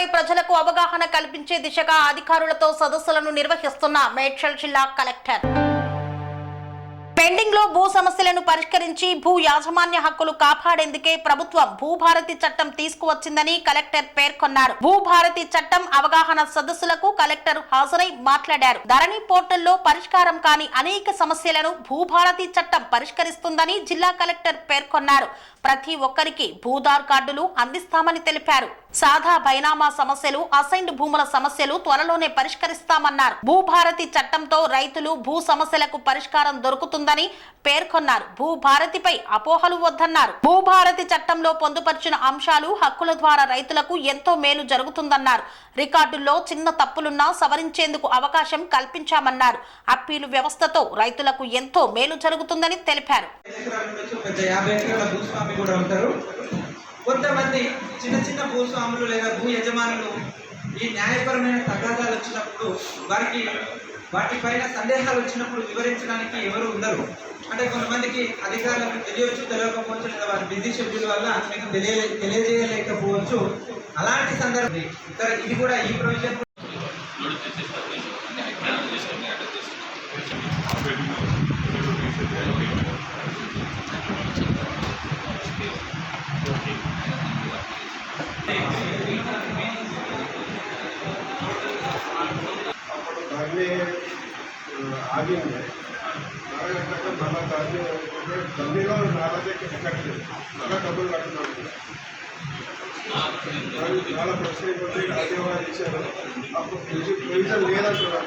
చట్టంపై ప్రజలకు అవగాహన కల్పించే దిశగా అధికారులతో సదస్సులను నిర్వహిస్తున్న మేడ్చల్ జిల్లా కలెక్టర్. పెండింగ్లో భూ సమస్యలను పరిష్కరించి భూ యాజమాన్య హక్కులు కాపాడేందుకే ప్రభుత్వం భూభారతి చట్టం తీసుకువచ్చిందని కలెక్టర్ పేర్కొన్నారు. భూభారతి చట్టం అవగాహన సదస్సులకు కలెక్టర్ హాజరై మాట్లాడారు. ధరణి పోర్టల్లో పరిష్కారం కాని అనేక సమస్యలను భూభారతి చట్టం పరిష్కరిస్తుందని జిల్లా కలెక్టర్ పేర్కొన్నారు. ప్రతి ఒక్కరికి భూదార్ కార్డులు అందిస్తామని తెలిపారు. సాధా బైనామా సమస్యలు అసైన్డ్ భూముల సమస్యలు త్వరలోనే పరిష్కరిస్తామన్నారు. భూభారతి చట్టంతో రైతులు భూ సమస్యలకు పరిష్కారం దొరుకుతుందని పేర్కొన్నారు. భూభారతిపై అపోహలు వద్దన్నారు. భూభారతి చట్టంలో పొందుపరిచిన అంశాలు హక్కుల ద్వారా రైతులకు ఎంతో మేలు జరుగుతుందన్నారు. రికార్డుల్లో చిన్న తప్పులున్నా సవరించేందుకు అవకాశం కల్పించామన్నారు. అప్పీలు వ్యవస్థతో రైతులకు ఎంతో మేలు జరుగుతుందని తెలిపారు. కొంతమంది చిన్న చిన్న భూస్వాములు లేదా భూ యజమానులు ఈ న్యాయపరమైన తగాదాలు వచ్చినప్పుడు వారికి వాటిపైన సందేహాలు వచ్చినప్పుడు వివరించడానికి ఎవరు ఉండరు. అంటే కొంతమందికి అధికారులకు తెలియవచ్చు తెలియకపోవచ్చు లేదా వారి బిజీ షెడ్యూల్ వల్ల మీకు తెలియ తెలియజేయలేకపోవచ్చు. అలాంటి సందర్భం ఇది కూడా ఈ ప్రొవిజన్ అప్పుడు దాన్ని ఆగింది ఆగలేక మళ్ళీ దాన్ని ఢిల్లీలో నాలుగు కట్టలేదు మళ్ళీ డబ్బులు కట్టున్నాను చాలా ప్రశ్న కొద్ది రాజీవారు ఇచ్చారు. అప్పుడు ప్రొవిజన్ లేదంటున్నారు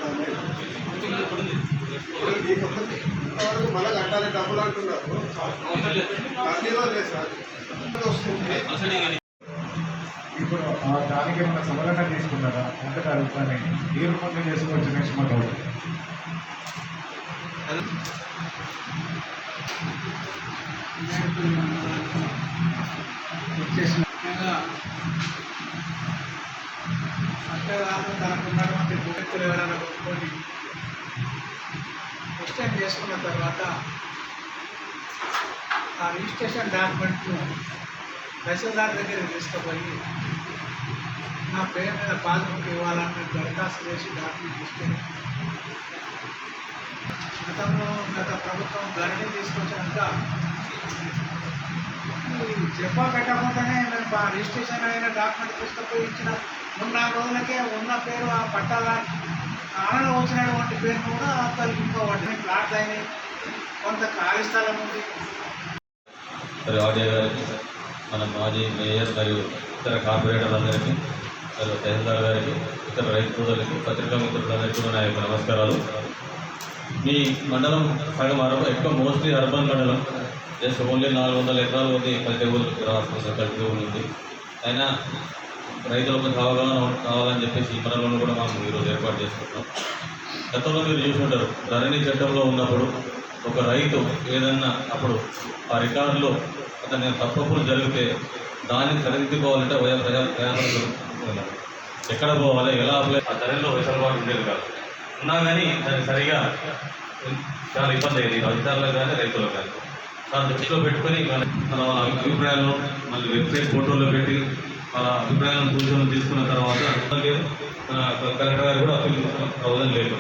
ఇప్పుడు ఈ ఇంతవరకు మళ్ళీ కట్టాలి డబ్బులు అంటున్నారు. ఢిల్లీలో లేదు సార్. వస్తుంది. ఇప్పుడు దానికి ఏమైనా సవరణ తీసుకున్నారా? అంటే దాని ఏ రూపంగా చేసుకోవచ్చు? నెక్స్ట్ మా డౌట్. ముఖ్యంగా అంతేకాదు తనకు ఉన్నటువంటి ఎవరైనా కొనుక్కొని ఎక్స్టెండ్ చేసుకున్న తర్వాత ఆ రిజిస్ట్రేషన్ డాక్యుమెంట్ను తహసీల్దార్ దగ్గరికి తీసుకుపోయి నా పేరు మీద పాస్బుక్ ఇవ్వాలని దరఖాస్తు చేసి డాక్యుమెంట్ తీసుకొని గతంలో గత ప్రభుత్వం ధరణి తీసుకొచ్చినాక ఈ చెప్పా పెట్టకుండానే మేము రిజిస్ట్రేషన్ అయిన డాక్యుమెంట్ తీసుకుపోయి ఇచ్చిన మూడు నాలుగు రోజులకే ఉన్న పేరు ఆ పట్టాల ఆనలో వచ్చినటువంటి పేరు కూడా తొలగించుకోబడ్డాయి ప్లాట్లు అయినాయి కొంత ఖాళీ స్థలం ఉంది. మరి ఆర్డీ గారికి మన మాజీ మేయర్ మరియు ఇతర కార్పొరేటర్లందరికీ మరియు తహసీల్దార్ గారికి ఇతర రైతు సోదరులకి పత్రికా మిత్రులందరికీ నా యొక్క నమస్కారాలు. మీ మండలం సగం అరవై ఎక్కువ మోస్ట్లీ అర్బన్ మండలం. జస్ట్ ఓన్లీ నాలుగు వందల ఎకరాలు ఉంది కల్తీ ఊరు రాష్ట్రంలో ఉంది. అయినా రైతులకు అవగాహన కావాలని చెప్పేసి ఈ మండలంలో కూడా మనం ఈరోజు ఏర్పాటు చేసుకుంటాం గతంలో మీరు చూసుకుంటారు ధరణి చట్టంలో ఉన్నప్పుడు ఒక రైతు ఏదన్నా అప్పుడు ఆ రికార్డులో అతని తప్పులు జరిగితే దాన్ని సరిదిద్దుకోవాలంటే వయ ప్రజా ప్రయాణం ఎక్కడ పోవాలి ఎలా అప్లై ఆ ధరలో వెసులుబాటు ఉండేది కాదు. ఉన్నా కానీ దాన్ని సరిగా చాలా ఇబ్బంది అయింది. అధికారులకు కానీ రైతులకు కానీ దాన్ని దృష్టిలో పెట్టుకొని మన మన అభిప్రాయాలను మళ్ళీ వెబ్సైట్ ఫోటోలో పెట్టి వాళ్ళ అభిప్రాయాలను సూచనలు తీసుకున్న తర్వాత లేదు మన కలెక్టర్ గారు కూడా అప్పీల్ అవ్వడం అవసరం లేదు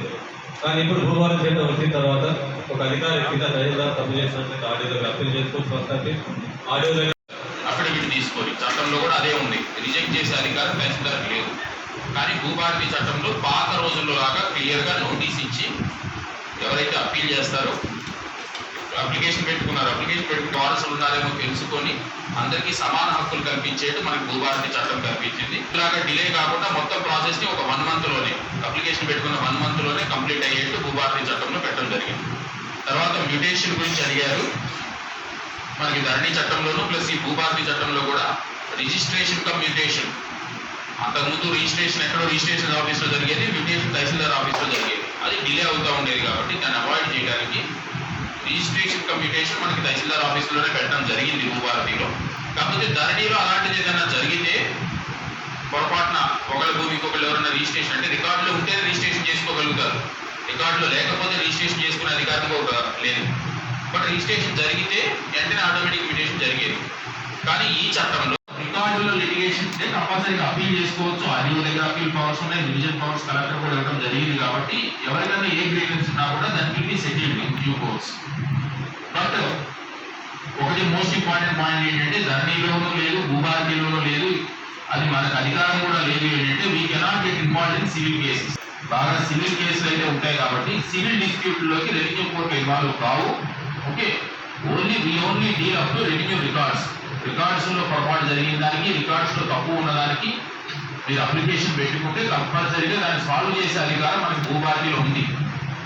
కానీ ఇప్పుడు భూభారం చేత వచ్చిన తర్వాత ఒక అధికారి కింద తహసీల్దార్ తప్పు చేసినట్లయితే ఆడియో అప్పీల్ చేసుకోవచ్చు వస్తుంది ఆడియో దగ్గర అఫిడవిట్ తీసుకొని చట్టంలో కూడా అదే ఉంది. రిజెక్ట్ చేసే అధికారం తహసీల్దార్ లేదు. కానీ భూభారతి చట్టంలో పాత రోజుల్లో లాగా క్లియర్గా నోటీస్ ఇచ్చి ఎవరైతే అప్పీల్ చేస్తారో అప్లికేషన్ పెట్టుకున్నారు అప్లికేషన్ పెట్టుకున్న వారసులు ఉన్నారేమో తెలుసుకొని అందరికీ సమాన హక్కులు కల్పించేట్టు మనకి భూభారతి చట్టం కల్పించింది. ఇలాగా డిలే కాకుండా మొత్తం ప్రాసెస్ని ఒక వన్ మంత్లోనే అప్లికేషన్ పెట్టుకున్న వన్ మంత్లోనే కంప్లీట్ అయ్యేట్టు భూభారతి చట్టంలో పెట్టడం జరిగింది. తర్వాత మ్యూటేషన్ గురించి అడిగారు. మనకి ధరణి చట్టంలోనూ ప్లస్ ఈ భూభారతి చట్టంలో కూడా రిజిస్ట్రేషన్ కమ్ మ్యూటేషన్ అంతకుముందు రిజిస్ట్రేషన్ ఎక్కడో రిజిస్ట్రేషన్ ఆఫీస్లో జరిగేది మ్యూటేషన్ తహసీల్దార్ ఆఫీస్లో జరిగేది. అది డిలే అవుతూ ఉండేది కాబట్టి దాన్ని అవాయిడ్ చేయడానికి రిజిస్ట్రేషన్ కమ్యూటేషన్ మనకి తహసీల్దార్ ఆఫీస్లోనే పెట్టడం జరిగింది భూభారతిలో. కాకపోతే ధరణిలో అలాంటిది ఏదైనా జరిగితే పొరపాటున ఒకళ్ళ భూమికి ఒకళ్ళు ఎవరైనా రిజిస్ట్రేషన్ అంటే రికార్డులో ఉంటేనే రిజిస్ట్రేషన్ చేసుకోగలుగుతారు. రికార్డులో లేకపోతే రిజిస్ట్రేషన్ చేసుకునే అధికారం ఒక లేదు. బట్ రిజిస్ట్రేషన్ జరిగితే వెంటనే ఆటోమేటిక్ మ్యూటేషన్ జరిగేది. కానీ ఈ చట్టంలో కంపల్సరీగా అప్పీల్ చేసుకోవచ్చు ఆర్డీఓ దగ్గర అప్పీల్ పవర్స్ ఉన్నాయి డివిజన్ పవర్స్ కలెక్టర్ కూడా ఇవ్వడం జరిగింది కాబట్టి ఎవరికైనా ఏ గ్రీవెన్స్ ఉన్నా కూడా దానికి be settled in due course but ఒకటి మోస్ట్ ఇంపార్టెంట్ పాయింట్ ఏంటంటే ధరణిలోనూ లేదు భూభారతిలోనూ లేదు అది మనకు అధికారం కూడా లేదు ఏంటంటే we cannot get important civil cases బాగా సివిల్ కేసులు అయితే ఉంటాయి కాబట్టి సివిల్ డిస్ప్యూట్లోకి రెవెన్యూ కోర్టు ఇన్వాల్వ్ కావు. Okay only we only deal up to revenue records రికార్డ్స్లో పొరపాటు జరిగిన దానికి రికార్డ్స్లో తప్పు ఉన్న దానికి మీరు అప్లికేషన్ పెట్టుకుంటే కంపల్సరీగా దాన్ని సాల్వ్ చేసే అధికారం మనకి భూభారతిలో ఉంది.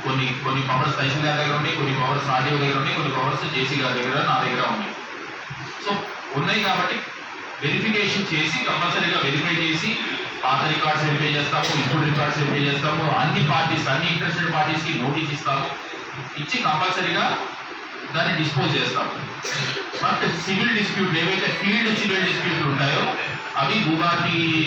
కొన్ని కొన్ని పవర్స్ తహసీల్దార్ దగ్గర ఉన్నాయి కొన్ని పవర్స్ ఆర్డీఓ దగ్గర ఉన్నాయి కొన్ని పవర్స్ జేసీ గారి దగ్గర నా దగ్గర ఉన్నాయి. సో ఉన్నాయి కాబట్టి వెరిఫికేషన్ చేసి కంపల్సరీగా వెరిఫై చేసి పాత రికార్డ్స్ వెరిఫై చేస్తాము ఇప్పుడు రికార్డ్స్ వెరిఫై చేస్తాము అన్ని పార్టీస్ అన్ని ఇంట్రెస్టెడ్ పార్టీస్కి నోటీస్ ఇస్తాము. ఇచ్చి కంపల్సరీగా దాన్ని డిస్పోజ్ చేస్తాము. బట్ సివిల్ డిస్ప్యూట్ ఏవైతే ఫీల్డ్ సివిల్ డిస్ప్యూట్లు ఉంటాయో అవి భూభారతి